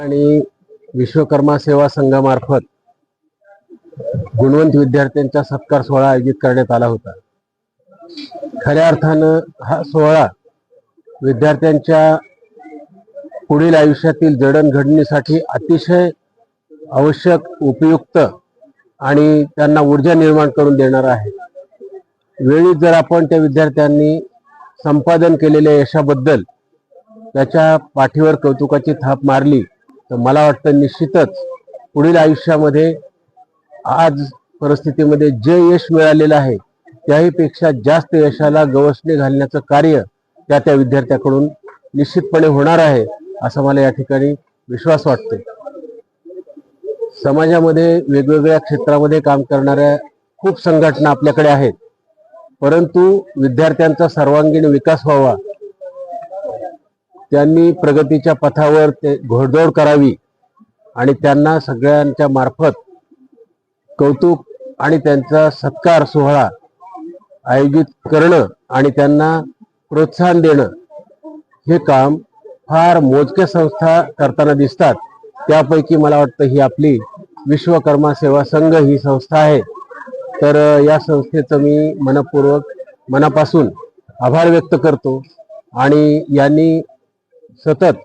आणि विश्वकर्मा सेवा संघामार्फत गुणवंत विद्यार्थ्यांचा सत्कार सोहळा आयोजित करण्यात आला होता. खऱ्या अर्थानं हा सोहळा विद्यार्थ्यांच्या पुढील आयुष्यातील जडणघडणीसाठी अतिशय आवश्यक उपयुक्त आणि त्यांना ऊर्जा निर्माण करून देणार आहे. वेळी जर आपण त्या विद्यार्थ्यांनी संपादन केलेल्या यशाबद्दल त्याच्या पाठीवर कौतुकाची थाप मारली तर मला वाटतं निश्चितच पुढील आयुष्यामध्ये आज परिस्थितीमध्ये जे यश मिळालेलं आहे त्याहीपेक्षा जास्त यशाला गवसणी घालण्याचं कार्य त्या त्या विद्यार्थ्याकडून निश्चितपणे होणार आहे असा मला या ठिकाणी विश्वास वाटतो समाजामध्ये वेगवेगळ्या क्षेत्रामध्ये काम करणाऱ्या खूप संघटना आपल्याकडे आहेत परंतु विद्यार्थ्यांचा सर्वांगीण विकास व्हावा त्यांनी प्रगतीच्या पथावर ते घोडदौड करावी आणि त्यांना सगळ्यांच्या मार्फत कौतुक आणि त्यांचा सत्कार सोहळा आयोजित करणं आणि त्यांना प्रोत्साहन देणं हे काम फार मोजक्या संस्था करताना दिसतात. त्यापैकी मला वाटतं ही आपली विश्वकर्मा सेवा संघ ही संस्था आहे. तर या संस्थेचं मी मनपूर्वक मनापासून आभार व्यक्त करतो आणि यांनी सतत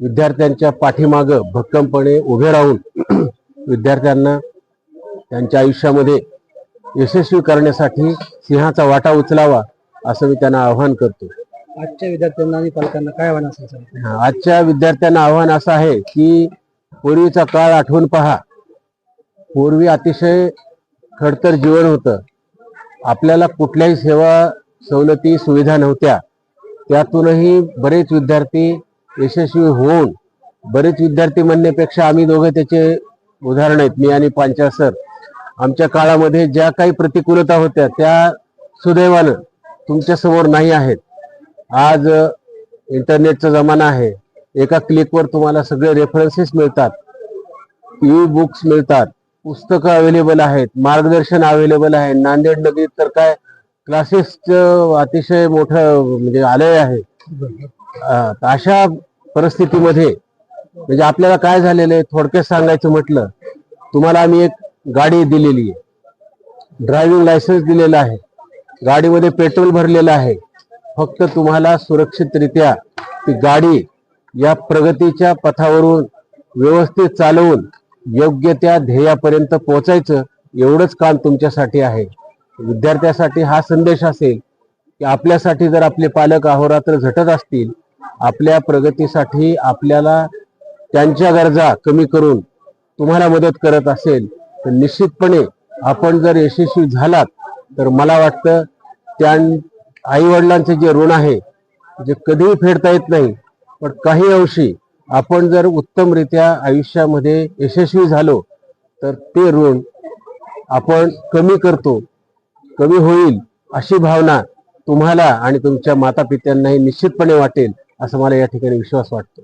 विद्यार्थ्यांच्या पाठीमागं भक्कमपणे उभे राहून विद्यार्थ्यांना त्यांच्या आयुष्यामध्ये यशस्वी करण्यासाठी सिंहाचा वाटा उचलावा असं मी त्यांना आवाहन करतो. आजच्या विद्यार्थ्यांना आणि पालकांना काय आव्हान असेल हा, आजच्या विद्यार्थ्यांना आव्हान असं आहे की पूर्वीचा काळ आठवून पहा. पूर्वी अतिशय खडतर जीवन होतं. आपल्याला कुठल्याही सेवा सवलती सुविधा नव्हत्या. त्यातूनही बरेच विद्यार्थी यशस्वी होऊन बरेच विद्यार्थी म्हणण्यापेक्षा आम्ही दोघे त्याचे उदाहरण आहेत मी आणि पांचा सर. आमच्या काळामध्ये ज्या काही प्रतिकूलता होत्या त्या सुदैवानं तुमच्यासमोर नाही आहेत. आज इंटरनेटचा जमाना आहे. एका क्लिकवर तुम्हाला सगळे रेफरन्सेस मिळतात. ई बुक्स मिळतात. पुस्तकं अवेलेबल आहेत. मार्गदर्शन अवेलेबल आहे. नांदेड नगरीत तर काय क्लासेसचं अतिशय मोठं म्हणजे आलय आहे. अशा परिस्थितीमध्ये म्हणजे आपल्याला काय झालेलं आहे थोडक्यात सांगायचं म्हटलं तुम्हाला आम्ही एक गाडी दिलेली आहे. ड्रायव्हिंग लायसन्स दिलेलं आहे. गाडीमध्ये पेट्रोल भरलेलं आहे. फक्त तुम्हाला सुरक्षितरित्या ती गाडी या प्रगतीच्या पथावरून व्यवस्थित चालवून योग्य त्या ध्येयापर्यंत पोहोचायचं एवढंच काम तुमच्यासाठी आहे. विद्यार्थ्यासाठी हा संदेश असेल की आपल्यासाठी जर आपले पालक अहोरात्र झटत असतील आपल्या प्रगतीसाठी आपल्याला त्यांच्या गरजा कमी करून तुम्हाला मदत करत असेल तर निश्चितपणे आपण जर यशस्वी झालात तर मला वाटतं त्या आईवडिलांचे जे ऋण आहे जे कधीही फेडता येत नाही पण काही अंशी आपण जर उत्तमरित्या आयुष्यामध्ये यशस्वी झालो तर ते ऋण आपण कमी करतो. कमी होईल अशी भावना तुम्हाला आणि तुमच्या माता पित्यांनाही निश्चितपणे वाटेल असं मला या ठिकाणी विश्वास वाटतो.